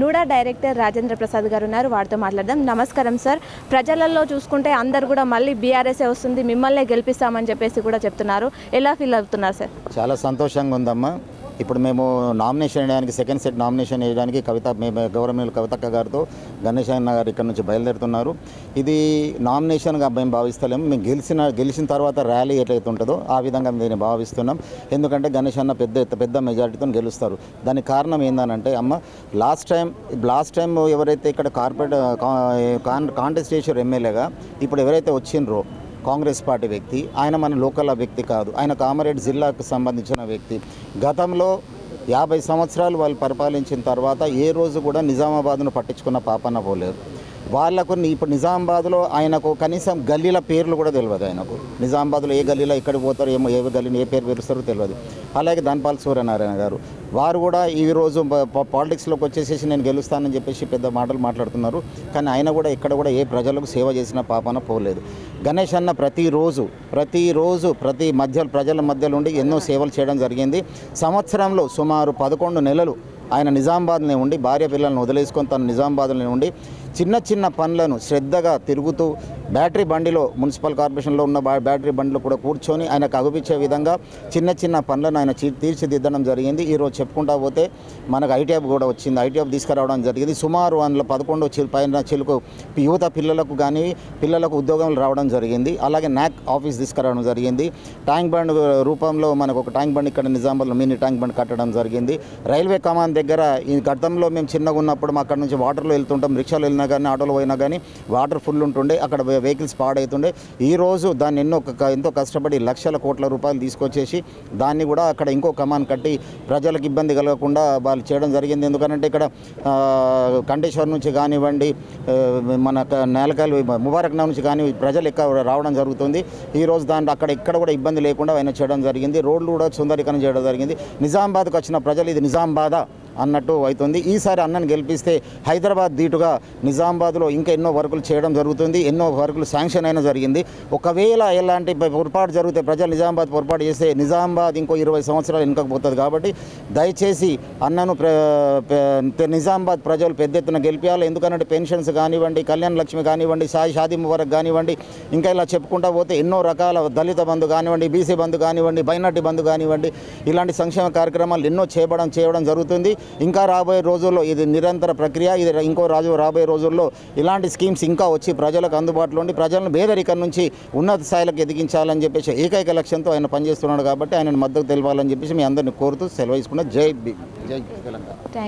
NUDA director Rajendra Prasad గారు ఉన్నారు వారితో మాట్లాడదాం. నమస్కారం సార్. ప్రజలలో చూసుకుంటే అందరు కూడా మళ్ళీ బీఆర్ఎస్ఏ వస్తుంది మిమ్మల్నే గెలిపిస్తామని చెప్పేసి కూడా చెప్తున్నారు. ఎలా ఫీల్ అవుతున్నారు సార్? చాలా సంతోషంగా ఉందమ్మా. ఇప్పుడు మేము నామినేషన్ వేయడానికి సెకండ్ సెట్ నామినేషన్ వేయడానికి కవిత మేము గౌరవనీయులు కవితక్క గారితో గణేష్ అన్న గారు ఇక్కడ నుంచి బయలుదేరుతున్నారు. ఇది నామినేషన్గా మేము భావిస్తలేము మేము గెలిచిన గెలిచిన తర్వాత ర్యాలీ ఎట్లయితే ఉంటుందో ఆ విధంగా దీన్ని భావిస్తున్నాం. ఎందుకంటే గణేష్ అన్న పెద్ద పెద్ద మెజారిటీతో గెలుస్తారు. దానికి కారణం ఏందనంటే అమ్మ లాస్ట్ టైం లాస్ట్ టైం ఎవరైతే ఇక్కడ కార్పొరేట్ కాన్ కాంటెస్ట్ చేశారు ఎమ్మెల్యేగా ఇప్పుడు ఎవరైతే వచ్చిండ్రో కాంగ్రెస్ పార్టీ వ్యక్తి ఆయన మన లోకల్ వ్యక్తి కాదు. ఆయన కామారెడ్డి జిల్లాకు సంబంధించిన వ్యక్తి. గతంలో యాభై సంవత్సరాలు వాళ్ళు పరిపాలించిన తర్వాత ఏ రోజు కూడా నిజామాబాద్ను పట్టించుకున్న పాపన పోలేదు. వాళ్ళకు ఇప్పుడు నిజామాబాద్లో ఆయనకు కనీసం గల్లీల పేర్లు కూడా తెలియదు ఆయనకు. నిజామాబాద్లో ఏ గల్లీలో ఎక్కడికి పోతారో ఏమో ఏ గల్లీని ఏ పేరు పిలుస్తారో తెలియదు. అలాగే ధన్పాల్ సూర్యనారాయణ గారు వారు కూడా ఈ రోజు పాలిటిక్స్లోకి వచ్చేసేసి నేను గెలుస్తానని చెప్పేసి పెద్ద మాటలు మాట్లాడుతున్నారు. కానీ ఆయన కూడా ఇక్కడ కూడా ఏ ప్రజలకు సేవ చేసిన పాపన పోలేదు. గణేష్ అన్న ప్రతిరోజు ప్రతిరోజు ప్రతి మధ్య ప్రజల మధ్యలో ఉండి ఎన్నో సేవలు చేయడం జరిగింది. సంవత్సరంలో సుమారు పదకొండు నెలలు ఆయన నిజామాబాద్నే ఉండి భార్య పిల్లల్ని వదిలేసుకొని తను నిజామాబాద్లోనే ఉండి చిన్న చిన్న పనులను శ్రద్ధగా తిరుగుతూ బ్యాటరీ బండిలో మున్సిపల్ కార్పొరేషన్లో ఉన్న బ్యాటరీ బండిలో కూడా కూర్చొని ఆయనకు అగుపించే విధంగా చిన్న చిన్న పనులను ఆయన తీర్చిదిద్దడం జరిగింది. ఈరోజు చెప్పుకుంటా పోతే మనకు ఐటీఎఫ్ కూడా వచ్చింది. ఐటీఎఫ్ తీసుకురావడం జరిగింది. సుమారు అందులో పదకొండు పైన చిలుకు యువత పిల్లలకు కానీ పిల్లలకు ఉద్యోగాలు రావడం జరిగింది. అలాగే నాక్ ఆఫీస్ తీసుకురావడం జరిగింది. ట్యాంక్ బండ్ రూపంలో మనకు ఒక ట్యాంక్ బండ్ ఇక్కడ నిజామాబాద్లో మినీ ట్యాంక్ బండ్ కట్టడం జరిగింది. రైల్వే కమాండ్ దగ్గర ఈ గతంలో మేము చిన్నగా ఉన్నప్పుడు మా అక్కడ నుంచి వాటర్లో వెళ్తుంటాం. రిక్షాలో వెళ్ళినా కానీ ఆటోలో పోయినా కానీ వాటర్ ఫుల్ ఉంటుండే. అక్కడ వెహికల్స్ పాడవుతుండే. ఈరోజు దాన్ని ఎన్నో ఎంతో కష్టపడి లక్షల కోట్ల రూపాయలు తీసుకొచ్చేసి దాన్ని కూడా అక్కడ ఇంకో కమాన్ కట్టి ప్రజలకు ఇబ్బంది కలగకుండా వాళ్ళు చేయడం జరిగింది. ఎందుకంటే ఇక్కడ ఆ, కంటేశ్వర్ నుంచి కానివ్వండి మన నేలకాయలు ముబారక్ నుంచి కానీ ప్రజలు ఎక్కువ రావడం జరుగుతుంది. ఈ రోజు దాంట్లో అక్కడ ఎక్కడ కూడా ఇబ్బంది లేకుండా ఆయన చేయడం జరిగింది. రోడ్లు కూడా సుందరీకరణ చేయడం జరిగింది. నిజామాబాద్కు వచ్చిన ప్రజలు ఇది నిజామాబాద్? అన్నట్టు అవుతుంది. ఈసారి అన్నను గెలిపిస్తే హైదరాబాద్ దీటుగా నిజామాబాద్లో ఇంకా ఎన్నో వర్కులు చేయడం జరుగుతుంది. ఎన్నో వర్కులు శాంక్షన్ అయినా జరిగింది. ఒకవేళ ఎలాంటి పొరపాటు జరిగితే ప్రజలు నిజామాబాద్ పొరపాటు చేస్తే నిజామాబాద్ ఇంకో ఇరవై సంవత్సరాలు వెనుకపోతుంది కాబట్టి దయచేసి అన్నను నిజామాబాద్ ప్రజలు పెద్ద ఎత్తున గెలిపించాలి ఎందుకంటే పెన్షన్స్ కానివ్వండి కళ్యాణ లక్ష్మి కానివ్వండి సాయి షాదీ ముబారక్ కానివ్వండి ఇంకా ఇలా చెప్పుకుంటా పోతే ఎన్నో రకాల దళిత బంధు కానివ్వండి బీసీ బంధు కానివ్వండి మైనార్టీ బంధు కానివ్వండి ఇలాంటి సంక్షేమ కార్యక్రమాలు ఎన్నో చేయడం చేయడం జరుగుతుంది. ఇంకా రాబోయే రోజుల్లో ఇది నిరంతర ప్రక్రియ ఇది ఇంకో రాజు రాబోయే రోజుల్లో ఇలాంటి స్కీమ్స్ ఇంకా వచ్చి ప్రజలకు అందుబాటులో ఉండి ప్రజలను పేదరికం నుంచి ఉన్నత స్థాయిలకు ఎదిగించాలని చెప్పేసి ఏకైక లక్ష్యంతో ఆయన పనిచేస్తున్నాడు కాబట్టి ఆయన మద్దతు తెలపాలని చెప్పేసి మీ అందరిని కోరుతూ సెలవు తీసుకున్న జై జై తెలంగాణ. థ్యాంక్